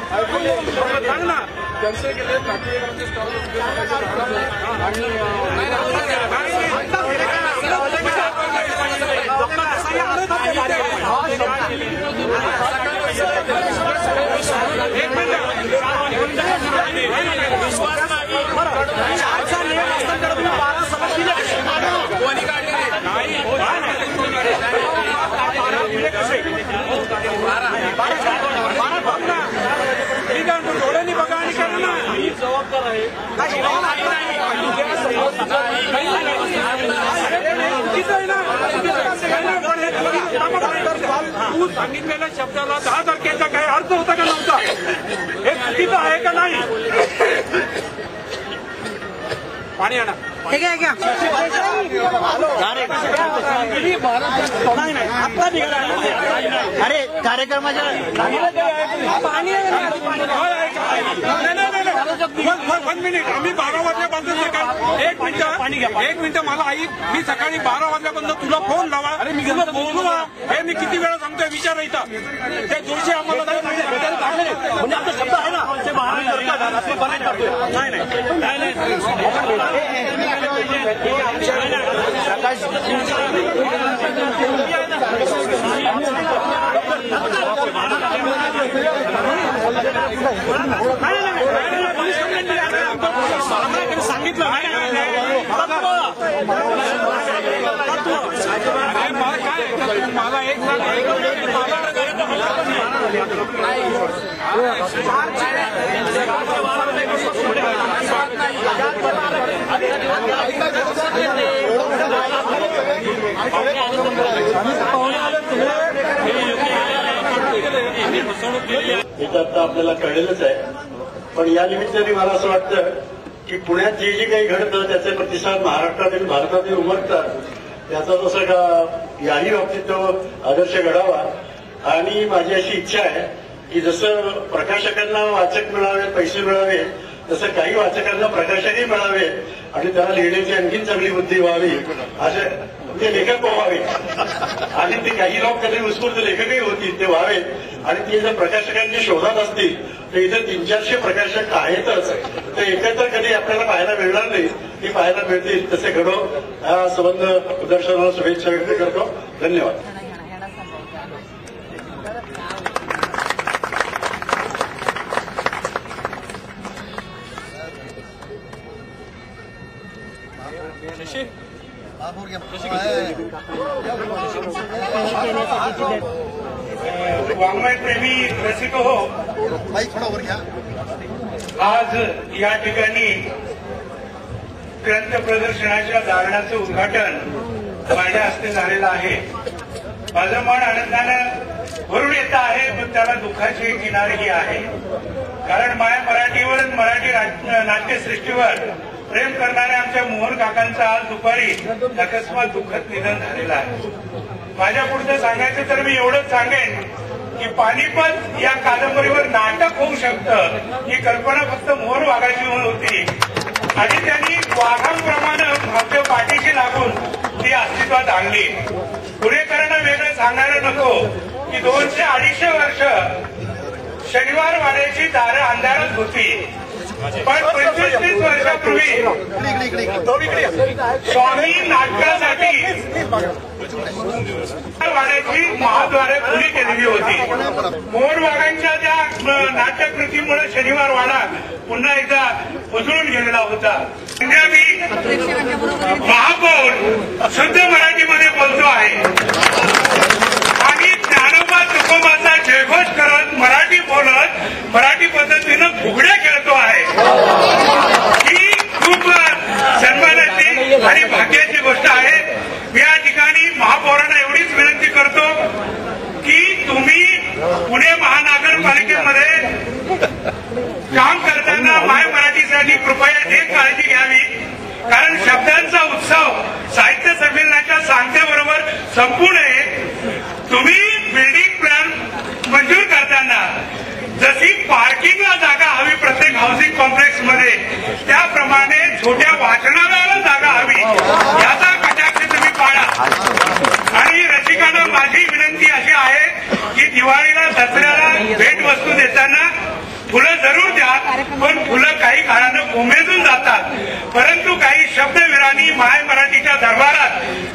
सांग ना कॅन्सल केले नातेवाईकांचे स्टॉल ठीक आहे तू डोळ्यांनी बघा आणि करा ना चुकीचं आहे ना चुकीचं आहे ना. पण हे तू सांगितलेल्या शब्दाला दहा तारखेचा काय अर्थ होता का नव्हता? हे चुकीचं आहे का नाही? पाणी आणा. ठीक आहे घ्या. अरे कार्यक्रमाच्या पाणी नाही, नाही, नाही, नाही. वन- मिनिट आम्ही बारा वाजल्यापासून सकाळ एक मिनिट एक मिनिट मला आई मी सकाळी बारा वाजल्यापासून तुला फोन लावा अरे मी तुला बोलू ना हे मी किती वेळा सांगतोय विचार इथं ते जोशी आम्हाला नाही. म्हणजे शब्द आहे ना पाठवूया. नाही नाही सांगितलं नाही, नाही, नाही. अरे मला एक हे तर आता आपल्याला कळलेलंच आहे पण या निमित्ताने मला असं वाटतं की पुण्यात जे जे काही घडतं त्याचे प्रतिसाद महाराष्ट्रातील भारतातील उमटतात त्याचा जसं का याही बाबतीत तो आदर्श घडावा. आणि माझी अशी इच्छा आहे की जसं प्रकाशकांना वाचक मिळावे पैसे मिळावे तसं काही वाचकांना प्रकाशकही मिळावे आणि त्याला लिहिण्याची आणखी चांगली बुद्धी व्हावी असे ते लेखक व्हावे. आणि ते काही लोक कधी उत्स्फूर्त लेखकही होतील ते व्हावेत आणि ते जर प्रकाशकांची शोधात असतील तर इथे तीन चारशे प्रकाशक आहेतच. ते एकत्र कधी आपल्याला पाहायला मिळणार नाही. ती पाहायला मिळतील. तसे घडो. हा संबंध प्रदर्शनाला शुभेच्छा व्यक्त करतो. धन्यवाद. वाङ्मयप्रेमी रसिक हो आज या ठिकाणी ग्रंथ प्रदर्शनाच्या दालनाचं उद्घाटन माझ्या हस्ते झालेलं आहे. माझं मन आनंदानं भरून येत आहे पण त्याला दुःखाची किनारही आहे. कारण माया मराठीवर मराठी नाट्यसृष्टीवर प्रेम करणाऱ्या आमच्या मोहन काकांचं आज दुपारी अकस्मात दुःखद निधन झालेलं आहे. माझ्या पुढचं सांगायचं तर मी एवढंच सांगेन की पानिपत या कादंबरीवर नाटक होऊ शकतं ही कल्पना फक्त मोहन वाघाची म्हणून होती. आणि त्यांनी वाघांप्रमाणे आमच्या पाठीशी लागून ती अस्तित्वात आणली. पुणेकरांना वेगळं सांगायला नको की दोनशे अडीचशे वर्ष शनिवार वाड्याची दारं अंधारच होती. पण पंचवीस तीस वर्षापूर्वी स्वामी नाटकासाठी वाड्याची महाद्वारे खुली केलेली होती. मोरवाड्यांच्या त्या नाट्यकृतीमुळे शनिवार वाडा पुन्हा एकदा उजळून गेलेला होता. पंजाबी महापौर शुद्ध मराठीमध्ये बोलतो आहे आणि ज्ञानोबा तुकोबाचा जयघोष करत मराठी बोलत मराठी पद्धतीनं फुगड्या खेळतो आहे ही खूप सन्मानाची आणि भाग्याची गोष्ट आहे मी या ठिकाणी महापौरांना एवढीच विनंती करतो की तुम्ही पुणे महानगरपालिकेमध्ये काम करताना माय मराठीसाठी कृपया एक काळजी घ्यावी कारण शब्दांचा उत्सव साहित्य संमेलनाच्या संपू नये तुम्ही बिल्डिंग प्लॅन मंजूर करताना जशी पार्किंगला जागा हवी प्रत्येक हाऊसिंग कॉम्प्लेक्समध्ये त्याप्रमाणे छोट्या वाचनालयाला जागा हवी. याचा कटाक्ष तुम्ही पाळा. आणि रसिकांना माझी विनंती अशी आहे की दिवाळीला दसऱ्याला भेटवस्तू देताना फुलं जरूर द्या पण फुलं काही काळानं उमेजून जातात. परंतु काही शब्दविराणी माय मराठीच्या दरबारात